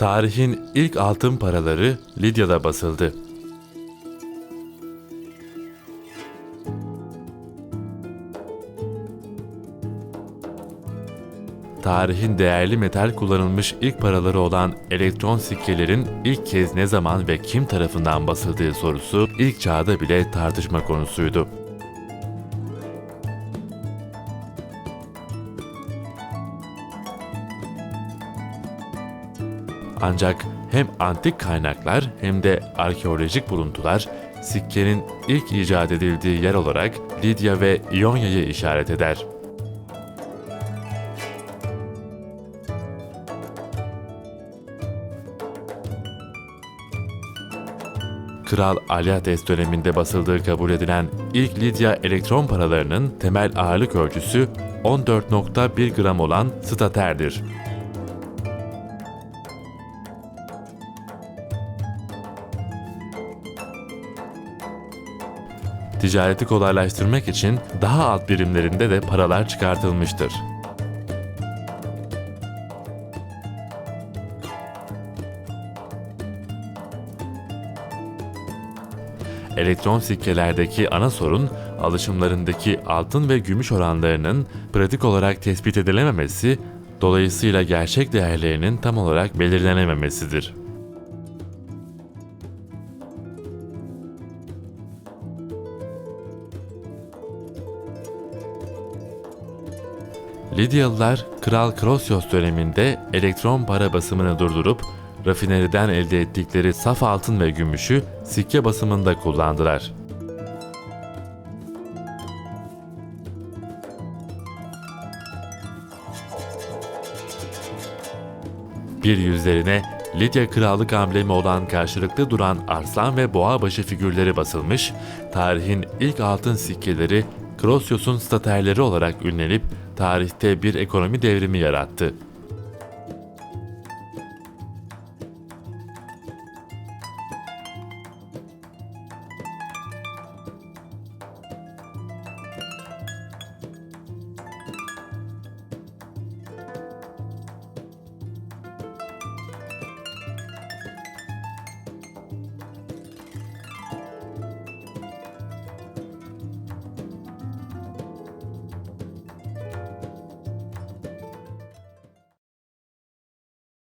Tarihin ilk altın paraları Lidya'da basıldı. Tarihin değerli metal kullanılmış ilk paraları olan elektron sikkelerin ilk kez ne zaman ve kim tarafından basıldığı sorusu ilk çağda bile tartışma konusuydu. Ancak hem antik kaynaklar hem de arkeolojik buluntular sikkenin ilk icat edildiği yer olarak Lidya ve İonya'yı işaret eder. Kral Alyates döneminde basıldığı kabul edilen ilk Lidya elektron paralarının temel ağırlık ölçüsü 14.1 gram olan staterdir. Ticareti kolaylaştırmak için daha alt birimlerinde de paralar çıkartılmıştır. Elektron sikkelerdeki ana sorun alışımlarındaki altın ve gümüş oranlarının pratik olarak tespit edilememesi, dolayısıyla gerçek değerlerinin tam olarak belirlenememesidir. Lidyalılar Kral Krosyos döneminde elektron para basımını durdurup rafineriden elde ettikleri saf altın ve gümüşü sikke basımında kullandılar. Bir yüzlerine Lidya krallık amblemi olan karşılıklı duran arslan ve boğa başı figürleri basılmış, tarihin ilk altın sikkeleri Krosyos'un staterleri olarak ünlenip tarihte bir ekonomi devrimi yarattı.